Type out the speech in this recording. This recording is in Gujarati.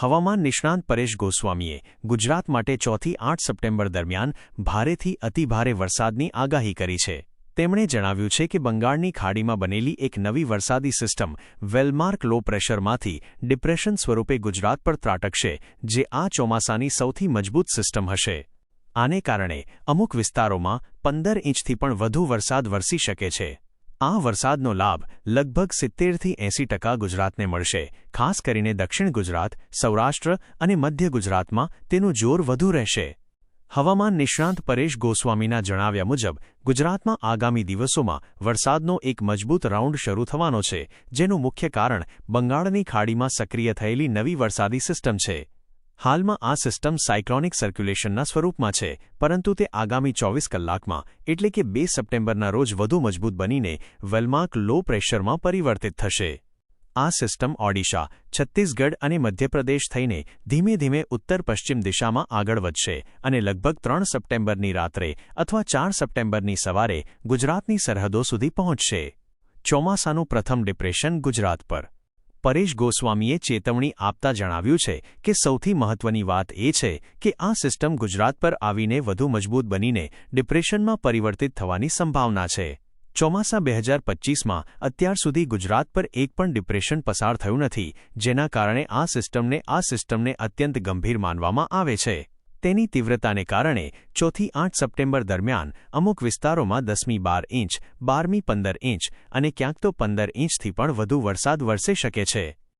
હવામાન નિષ્ણાંત પરેશ ગોસ્વામીએ ગુજરાત માટે ચોથી આઠ સપ્ટેમ્બર દરમિયાન ભારેથી અતિભારે વરસાદની આગાહી કરી છે. તેમણે જણાવ્યું છે કે બંગાળની ખાડીમાં બનેલી એક નવી વરસાદી સિસ્ટમ વેલમાર્ક લો પ્રેશરમાંથી ડિપ્રેશન સ્વરૂપે ગુજરાત પર ત્રાટકશે, જે આ ચોમાસાની સૌથી મજબૂત સિસ્ટમ હશે. આને કારણે અમુક વિસ્તારોમાં પંદર ઇંચથી પણ વધુ વરસાદ વરસી શકે છે. આ વરસાદનો લાભ લગભગ સિત્તેરથી એંસી ટકા ગુજરાતને મળશે, ખાસ કરીને દક્ષિણ ગુજરાત, સૌરાષ્ટ્ર અને મધ્ય ગુજરાતમાં તેનું જોર વધુ રહેશે. હવામાન નિષ્ણાંત પરેશ ગોસ્વામીના જણાવ્યા મુજબ, ગુજરાતમાં આગામી દિવસોમાં વરસાદનો એક મજબૂત રાઉન્ડ શરૂ થવાનો છે, જેનું મુખ્ય કારણ બંગાળની ખાડીમાં સક્રિય થયેલી નવી વરસાદી સિસ્ટમ છે. હાલમાં આ સિસ્ટમ સાયક્લોનિક સર્ક્યુલેશનના સ્વરૂપમાં છે, પરંતુ તે આગામી ચોવીસ કલાકમાં, એટલે કે બે સપ્ટેમ્બરના રોજ વધુ મજબૂત બનીને વેલમાર્ક લો પ્રેશરમાં પરિવર્તિત થશે. આ સિસ્ટમ ઓડિશા, છત્તીસગઢ અને મધ્યપ્રદેશ થઈને ધીમે ધીમે ઉત્તર પશ્ચિમ દિશામાં આગળ વધશે અને લગભગ ત્રણ સપ્ટેમ્બરની રાત્રે અથવા ચાર સપ્ટેમ્બરની સવારે ગુજરાતની સરહદો સુધી પહોંચશે. ચોમાસાનું પ્રથમ ડિપ્રેશન ગુજરાત પર. પરેશ ગોસ્વામીએ ચેતવણી આપતા જણાવ્યું છે કે સૌથી મહત્વની વાત એ છે કે આ સિસ્ટમ ગુજરાત પર આવીને વધુ મજબૂત બનીને ડિપ્રેશનમાં પરિવર્તિત થવાની સંભાવના છે. ચોમાસા બે હજાર પચ્ચીસમાં અત્યાર સુધી ગુજરાત પર એક પણ ડિપ્રેશન પસાર થયું નથી, જેના કારણે આ સિસ્ટમને આ સિસ્ટમને અત્યંત ગંભીર માનવામાં આવે છે. તેની તીવ્રતાને કારણે ચોથી આઠ સપ્ટેમ્બર દરમિયાન અમુક વિસ્તારોમાં દસમી બાર ઇંચ, બારમી પંદર ઇંચ અને ક્યાંક તો પંદર ઇંચથી પણ વધુ વરસાદ વરસી શકે છે.